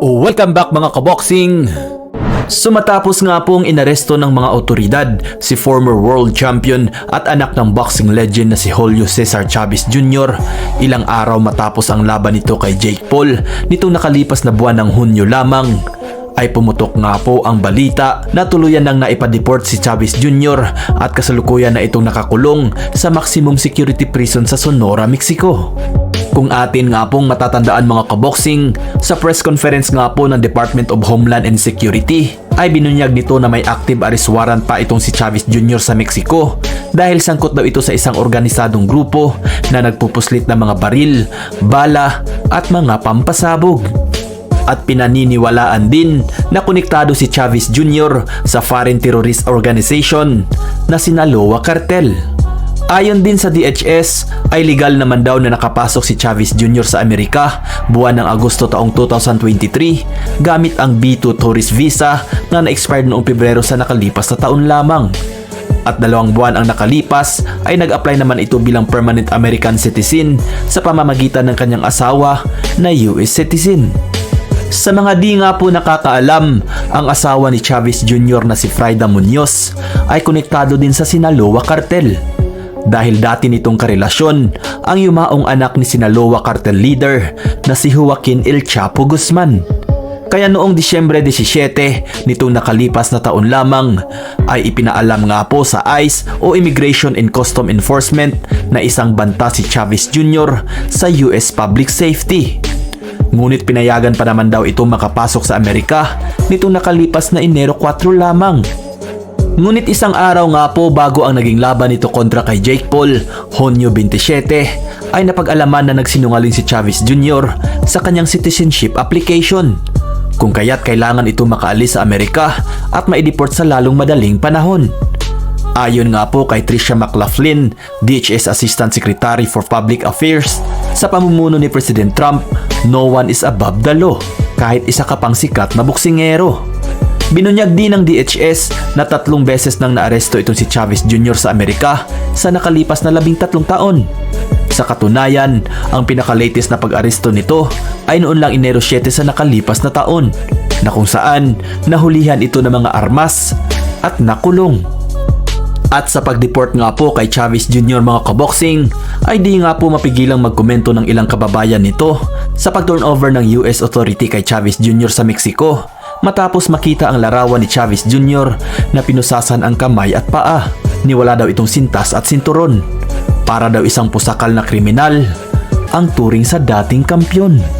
Welcome back mga kaboxing! Sumatapos nga pong inaresto ng mga otoridad si former world champion at anak ng boxing legend na si Julio Cesar Chavez Jr. ilang araw matapos ang laban nito kay Jake Paul nitong nakalipas na buwan ng Hunyo lamang ay pumutok nga po ang balita na tuluyan nang naipadeport si Chavez Jr. at kasalukuyan na itong nakakulong sa maximum security prison sa Sonora, Mexico. Kung atin nga pong matatandaan mga kaboxing, sa press conference nga po ng Department of Homeland and Security ay binunyag nito na may active arrest warrant pa itong si Chavez Jr. sa Mexico dahil sangkot daw ito sa isang organisadong grupo na nagpupuslit ng mga baril, bala at mga pampasabog at pinaniniwalaan din na konektado si Chavez Jr. sa foreign terrorist organization na Sinaloa Cartel. Ayon din sa DHS, ay legal naman daw na nakapasok si Chavez Jr. sa Amerika buwan ng Agosto taong 2023 gamit ang B2 tourist visa na na-expired noong Pebrero sa nakalipas na taon lamang. At dalawang buwan ang nakalipas ay nag-apply naman ito bilang permanent American citizen sa pamamagitan ng kanyang asawa na US citizen. Sa mga di nga po nakakaalam, ang asawa ni Chavez Jr. na si Frida Munoz ay konektado din sa Sinaloa Cartel. Dahil dati nitong karelasyon ang yumaong anak ni Sinaloa Cartel leader na si Joaquin El Chapo Guzman. Kaya noong Disyembre 17 nitong nakalipas na taon lamang ay ipinaalam nga po sa ICE o Immigration and Custom Enforcement na isang banta si Chavez Jr. sa US Public Safety. Ngunit pinayagan pa naman daw ito makapasok sa Amerika nitong nakalipas na Enero 4 lamang. Ngunit isang araw nga po bago ang naging laban nito kontra kay Jake Paul, Hunyo 27, ay napag-alaman na nagsinungaling si Chavez Jr. sa kanyang citizenship application. Kung kaya't kailangan ito makaalis sa Amerika at maideport sa lalong madaling panahon. Ayon nga po kay Tricia McLaughlin, DHS Assistant Secretary for Public Affairs, sa pamumuno ni President Trump, no one is above the law, kahit isa ka pang sikat na buksingero. Binunyag din ng DHS na tatlong beses nang naaresto itong si Chavez Jr. sa Amerika sa nakalipas na labing tatlong taon. Sa katunayan, ang pinaka-latest na pag-aresto nito ay noon lang Enero 7 sa nakalipas na taon na kung saan nahulihan ito ng mga armas at nakulong. At sa pag-deport nga po kay Chavez Jr. mga kaboxing, ay di nga po mapigilang magkomento ng ilang kababayan nito sa pag-turnover ng US authority kay Chavez Jr. sa Mexico matapos makita ang larawan ni Chavez Jr. na pinusasan ang kamay at paa. Niwala daw itong sintas at sinturon. Para daw isang pusakal na kriminal ang turing sa dating kampyon.